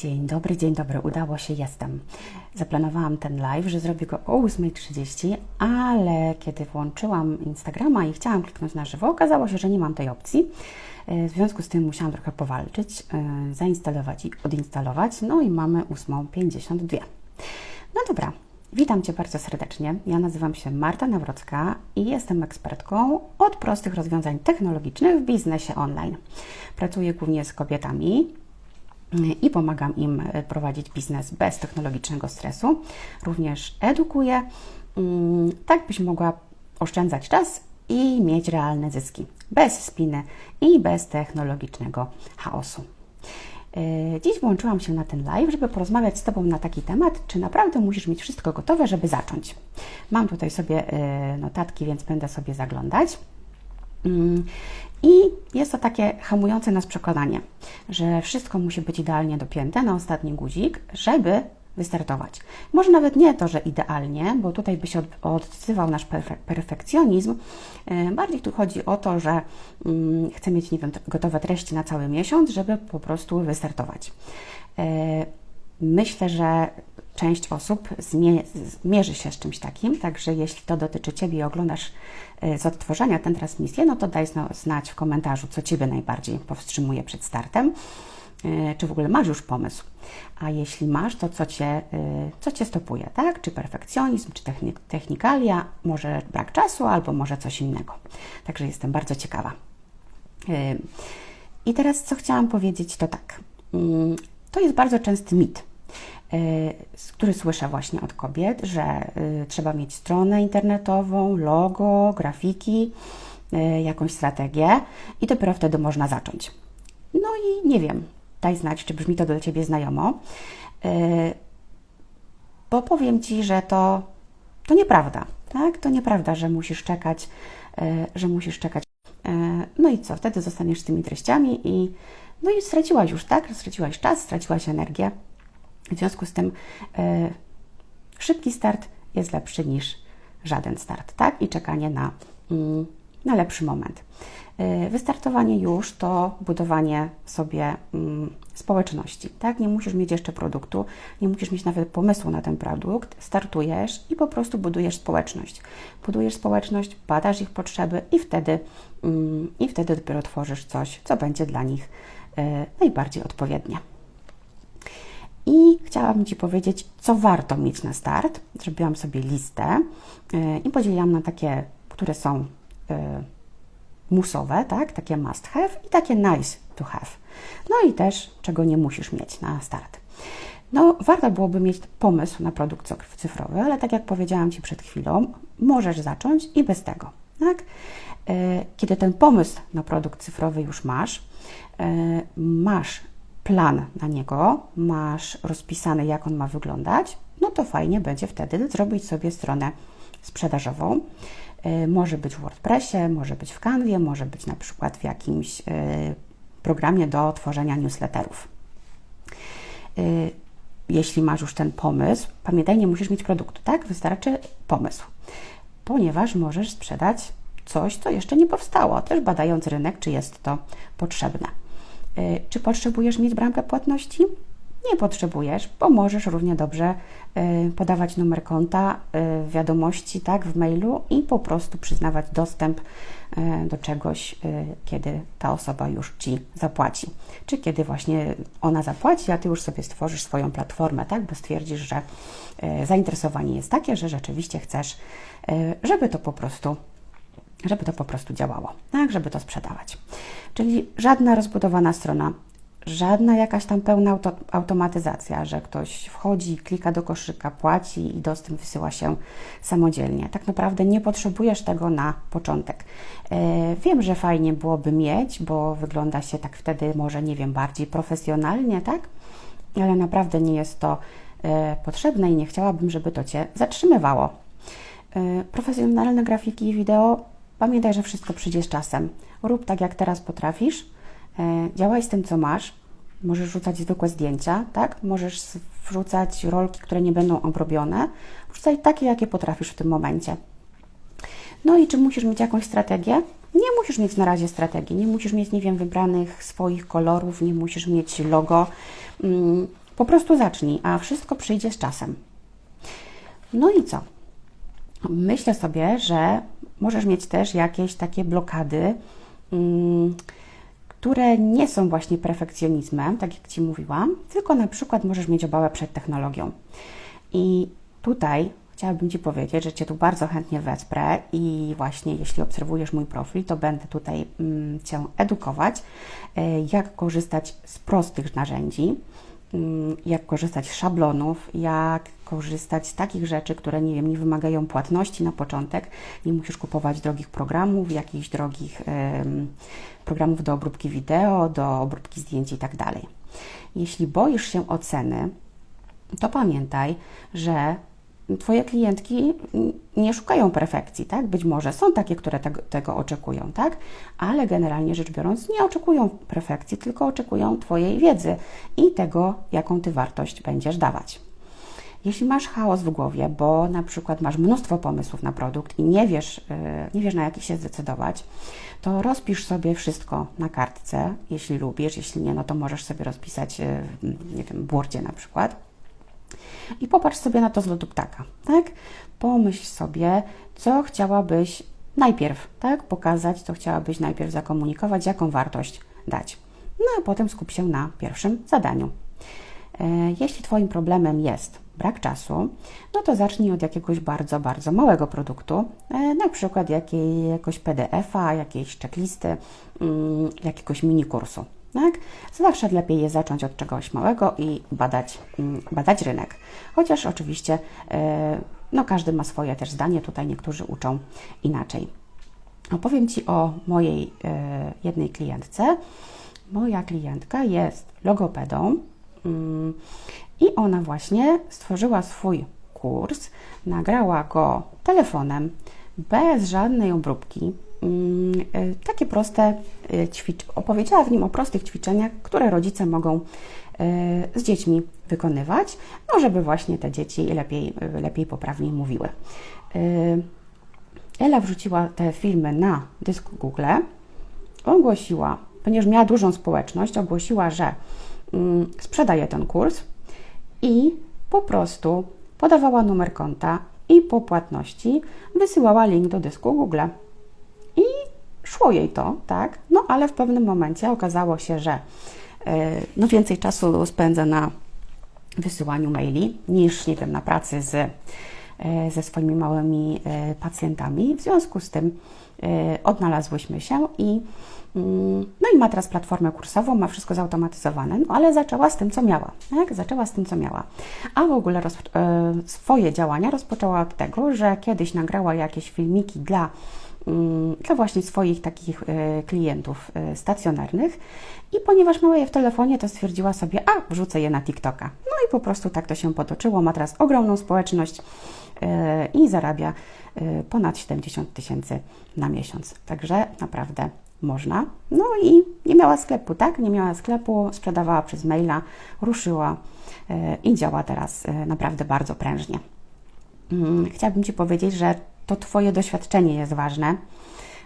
Dzień dobry, dzień dobry, udało się, jestem. Zaplanowałam ten live, że zrobię go o 8.30, ale kiedy włączyłam Instagrama i chciałam kliknąć na żywo, okazało się, że nie mam tej opcji. E, W związku z tym musiałam trochę powalczyć, e, zainstalować i odinstalować, no i mamy 8.52. No dobra, witam Cię bardzo serdecznie. Ja nazywam się Marta Nawrocka i jestem ekspertką od prostych rozwiązań technologicznych w biznesie online. Pracuję głównie z kobietami, i pomagam im e, prowadzić biznes bez technologicznego stresu. Również edukuję, mm, tak byś mogła oszczędzać czas i mieć realne zyski, bez spiny i bez technologicznego chaosu. E, Dziś włączyłam się na ten live, żeby porozmawiać z Tobą na taki temat, czy naprawdę musisz mieć wszystko gotowe, żeby zacząć. Mam tutaj sobie e, notatki, więc będę sobie zaglądać. Mm, I jest to takie hamujące nas przekonanie, że wszystko musi być idealnie dopięte na ostatni guzik, żeby wystartować. Może nawet nie to, że idealnie, bo tutaj by się od- odzywał nasz perfe- perfekcjonizm. E, Bardziej tu chodzi o to, że mm, chcę mieć, nie wiem, gotowe treści na cały miesiąc, żeby po prostu wystartować. E, Myślę, że część osób zmie- zmierzy się z czymś takim, także jeśli to dotyczy Ciebie i oglądasz e, z odtworzenia tę transmisję, no to daj zna- znać w komentarzu, co Ciebie najbardziej powstrzymuje przed startem, e, czy w ogóle masz już pomysł. A jeśli masz, to co Cię, e, co cię stopuje, tak? Czy perfekcjonizm, czy techni- technikalia, może brak czasu, albo może coś innego. Także jestem bardzo ciekawa. I teraz co chciałam powiedzieć, to tak. Mm, To jest bardzo częsty mit, który słyszę właśnie od kobiet, że y, trzeba mieć stronę internetową, logo, grafiki, y, jakąś strategię i dopiero wtedy można zacząć. No i nie wiem, daj znać, czy brzmi to do Ciebie znajomo, bo powiem Ci, że to, to nieprawda, tak? To nieprawda, że musisz czekać, że musisz czekać E, No i co? Wtedy zostaniesz z tymi treściami i no i straciłaś już, tak? Straciłaś czas, straciłaś energię. W związku z tym e, szybki start jest lepszy niż żaden start, tak? I czekanie na, mm, na lepszy moment. E, Wystartowanie już to budowanie sobie mm, społeczności, tak? Nie musisz mieć jeszcze produktu, nie musisz mieć nawet pomysłu na ten produkt. Startujesz i po prostu budujesz społeczność. Budujesz społeczność, badasz ich potrzeby i wtedy, mm, i wtedy dopiero tworzysz coś, co będzie dla nich e, najbardziej odpowiednie. I chciałabym Ci powiedzieć, co warto mieć na start. Zrobiłam sobie listę y, i podzieliłam na takie, które są y, musowe, tak? takie must have i takie nice to have. No i też, czego nie musisz mieć na start. No, warto byłoby mieć pomysł na produkt cyf- cyfrowy, ale tak jak powiedziałam Ci przed chwilą, możesz zacząć i bez tego. Tak? E, Kiedy ten pomysł na produkt cyfrowy już masz, e, masz plan na niego, masz rozpisane, jak on ma wyglądać, no to fajnie będzie wtedy zrobić sobie stronę sprzedażową. E, Może być w WordPressie, może być w Canwie, może być na przykład w jakimś e, programie do tworzenia newsletterów. Y, jeśli masz już ten pomysł, pamiętaj, nie musisz mieć produktu, tak? Wystarczy pomysł, ponieważ możesz sprzedać coś, co jeszcze nie powstało, też badając rynek, czy jest to potrzebne. Y, Czy potrzebujesz mieć bramkę płatności? Nie potrzebujesz, bo możesz równie dobrze y, podawać numer konta w wiadomości, tak, w mailu i po prostu przyznawać dostęp do czegoś, kiedy ta osoba już Ci zapłaci. Czy kiedy właśnie ona zapłaci, a Ty już sobie stworzysz swoją platformę, tak, bo stwierdzisz, że zainteresowanie jest takie, że rzeczywiście chcesz, żeby to po prostu żeby to po prostu działało, tak, żeby to sprzedawać. Czyli żadna rozbudowana strona, żadna jakaś tam pełna auto, automatyzacja, że ktoś wchodzi, klika do koszyka, płaci i dostęp wysyła się samodzielnie. Tak naprawdę nie potrzebujesz tego na początek. E, wiem, że fajnie byłoby mieć, bo wygląda się tak wtedy może, nie wiem, bardziej profesjonalnie, tak? Ale naprawdę nie jest to e, potrzebne i nie chciałabym, żeby to Cię zatrzymywało. E, Profesjonalne grafiki i wideo, pamiętaj, że wszystko przyjdzie z czasem. Rób tak, jak teraz potrafisz. E, Działaj z tym, co masz. Możesz rzucać zwykłe zdjęcia, tak? Możesz wrzucać rolki, które nie będą obrobione. Wrzucaj takie, jakie potrafisz w tym momencie. No i czy musisz mieć jakąś strategię? Nie musisz mieć na razie strategii, nie musisz mieć, nie wiem, wybranych swoich kolorów, nie musisz mieć logo. Mm, Po prostu zacznij, a wszystko przyjdzie z czasem. No i co? Myślę sobie, że możesz mieć też jakieś takie blokady, mm, które nie są właśnie perfekcjonizmem, tak jak Ci mówiłam, tylko na przykład możesz mieć obawę przed technologią. I tutaj chciałabym Ci powiedzieć, że Cię tu bardzo chętnie wesprę i właśnie jeśli obserwujesz mój profil, to będę tutaj mm, Cię edukować, e, jak korzystać z prostych narzędzi, jak korzystać z szablonów, jak korzystać z takich rzeczy, które nie wiem, nie wymagają płatności na początek, nie musisz kupować drogich programów, jakichś drogich programów do obróbki wideo, do obróbki zdjęć i tak dalej. Jeśli boisz się oceny, to pamiętaj, że Twoje klientki nie szukają perfekcji, tak? Być może są takie, które tego, tego, oczekują, tak? Ale generalnie rzecz biorąc, nie oczekują perfekcji, tylko oczekują Twojej wiedzy i tego, jaką Ty wartość będziesz dawać. Jeśli masz chaos w głowie, bo na przykład masz mnóstwo pomysłów na produkt i nie wiesz, y, nie wiesz na jaki się zdecydować, to rozpisz sobie wszystko na kartce, jeśli lubisz, jeśli nie, no to możesz sobie rozpisać, y, nie wiem, w Wordzie na przykład. I popatrz sobie na to z lotu ptaka, tak? Pomyśl sobie, co chciałabyś najpierw, tak? Pokazać, co chciałabyś najpierw zakomunikować, jaką wartość dać. No a potem skup się na pierwszym zadaniu. E, jeśli Twoim problemem jest brak czasu, no to zacznij od jakiegoś bardzo, bardzo małego produktu, e, na przykład jakiegoś PDF-a, jakiejś checklisty, mm, jakiegoś mini kursu. Tak? Zawsze lepiej jest zacząć od czegoś małego i badać, mm, badać rynek. Chociaż oczywiście e, no, każdy ma swoje też zdanie, tutaj niektórzy uczą inaczej. Opowiem Ci o mojej jednej klientce. Moja klientka jest logopedą, Mm. I ona właśnie stworzyła swój kurs, nagrała go telefonem, bez żadnej obróbki. Mm, y, takie proste y, ćwiczenia, opowiedziała w nim o prostych ćwiczeniach, które rodzice mogą y, z dziećmi wykonywać, no żeby właśnie te dzieci lepiej, lepiej poprawniej mówiły. Ela wrzuciła te filmy na dysk Google, ogłosiła, ponieważ miała dużą społeczność, ogłosiła, że Mm, sprzedaje ten kurs i po prostu podawała numer konta i po płatności wysyłała link do dysku Google. Szło jej to, tak? No ale w pewnym momencie okazało się, że e, no więcej czasu spędza na wysyłaniu maili niż, nie wiem, na pracy z, e, ze swoimi małymi e, pacjentami. W związku z tym odnalazłyśmy się i Mm, no i ma teraz platformę kursową, ma wszystko zautomatyzowane, no ale zaczęła z tym, co miała. Tak? Zaczęła z tym, co miała. A w ogóle swoje działania rozpoczęła od tego, że kiedyś nagrała jakieś filmiki dla, dla właśnie swoich takich e, klientów e, stacjonarnych i ponieważ miała je w telefonie, to stwierdziła sobie, a wrzucę je na TikToka. No i po prostu tak to się potoczyło. Ma teraz ogromną społeczność i zarabia ponad 70 tysięcy na miesiąc. Także naprawdę można. No i nie miała sklepu, tak? Nie miała sklepu, sprzedawała przez maila, ruszyła e, i działa teraz e, naprawdę bardzo prężnie. Mm, chciałabym Ci powiedzieć, że to Twoje doświadczenie jest ważne,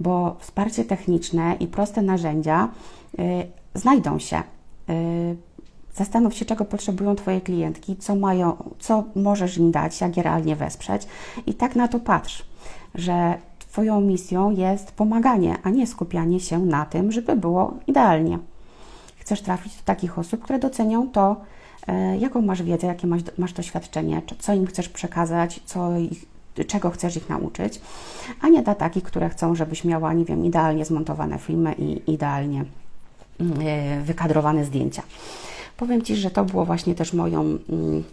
bo wsparcie techniczne i proste narzędzia e, znajdą się. Zastanów się, czego potrzebują Twoje klientki, co mają, co możesz im dać, jak je realnie wesprzeć i tak na to patrz, że Twoją misją jest pomaganie, a nie skupianie się na tym, żeby było idealnie. Chcesz trafić do takich osób, które docenią to, e, jaką masz wiedzę, jakie masz, masz doświadczenie, co im chcesz przekazać, co ich, czego chcesz ich nauczyć, a nie dla takich, które chcą, żebyś miała, nie wiem, idealnie zmontowane filmy i idealnie mm, e, wykadrowane zdjęcia. Powiem Ci, że to było właśnie też moją, mm,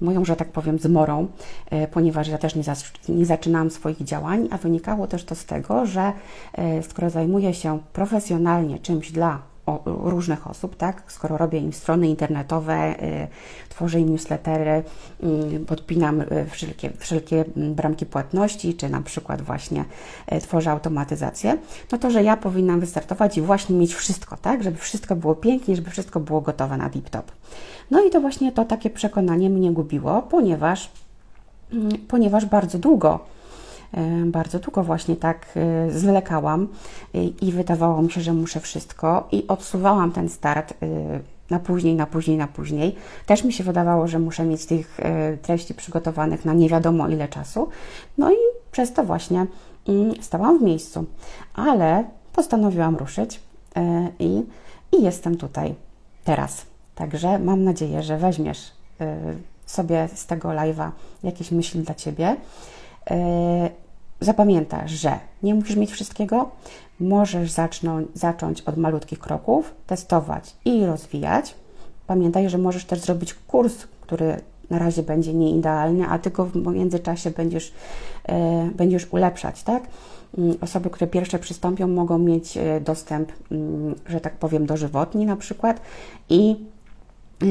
moją że tak powiem, zmorą, e, ponieważ ja też nie, nie zaczynałam swoich działań, a wynikało też to z tego, że e, skoro zajmuję się profesjonalnie czymś dla różnych osób, tak? Skoro robię im strony internetowe, y, tworzę im newslettery, y, podpinam y, wszelkie, wszelkie bramki płatności, czy na przykład właśnie tworzę automatyzację, no to, że ja powinnam wystartować i właśnie mieć wszystko, tak? Żeby wszystko było pięknie, żeby wszystko było gotowe na deep-top. No i to właśnie to takie przekonanie mnie gubiło, ponieważ, mm, ponieważ bardzo długo bardzo długo właśnie tak e, zwlekałam i wydawało mi się, że muszę wszystko i odsuwałam ten start na później, na później, na później. Też mi się wydawało, że muszę mieć tych e, treści przygotowanych na nie wiadomo ile czasu. No i przez to właśnie mm, stałam w miejscu. Ale postanowiłam ruszyć e, i, i jestem tutaj teraz. Także mam nadzieję, że weźmiesz e, sobie z tego live'a jakieś myśli dla Ciebie. Zapamiętaj, że nie musisz mieć wszystkiego, możesz zacząć, zacząć od malutkich kroków, testować i rozwijać. Pamiętaj, że możesz też zrobić kurs, który na razie będzie nieidealny, a tylko w międzyczasie będziesz, e, będziesz ulepszać, tak? Mm, osoby, które pierwsze przystąpią, mogą mieć e, dostęp, mm, że tak powiem, do żywotni na przykład i e,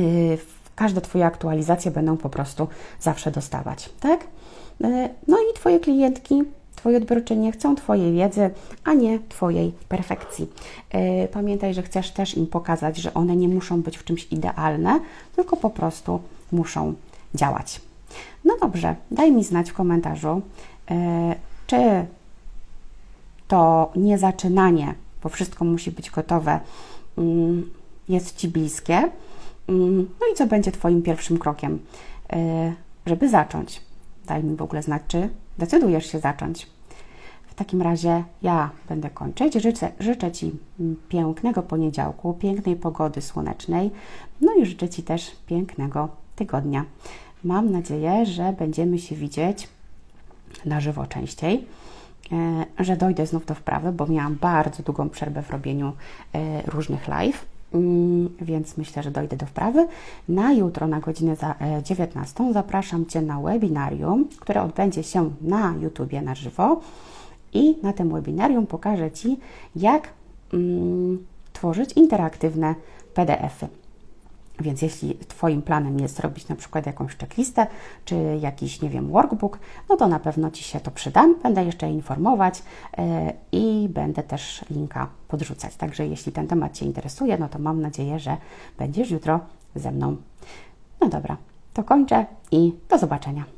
każde Twoje aktualizacje będą po prostu zawsze dostawać, tak? No i Twoje klientki Twoi odbiorczynie chcą Twojej wiedzy, a nie Twojej perfekcji. E, pamiętaj, że chcesz też im pokazać, że one nie muszą być w czymś idealne, tylko po prostu muszą działać. No dobrze, daj mi znać w komentarzu, e, czy to niezaczynanie, bo wszystko musi być gotowe, mm, jest Ci bliskie. Mm, no i co będzie Twoim pierwszym krokiem, e, żeby zacząć? Daj mi w ogóle znać, czy decydujesz się zacząć. W takim razie ja będę kończyć. Życzę, życzę Ci pięknego poniedziałku, pięknej pogody słonecznej, no i życzę Ci też pięknego tygodnia. Mam nadzieję, że będziemy się widzieć na żywo częściej, e, że dojdę znów do wprawy, bo miałam bardzo długą przerwę w robieniu e, różnych live Mm, więc myślę, że dojdę do wprawy. Na jutro, na godzinę 19 e, zapraszam Cię na webinarium, które odbędzie się na YouTubie na żywo i na tym webinarium pokażę Ci, jak mm, tworzyć interaktywne PDFy. Więc jeśli Twoim planem jest zrobić na przykład jakąś checklistę, czy jakiś, nie wiem, workbook, no to na pewno Ci się to przydam. Będę jeszcze informować yy, i będę też linka podrzucać. Także jeśli ten temat Cię interesuje, no to mam nadzieję, że będziesz jutro ze mną. No dobra, to kończę i do zobaczenia.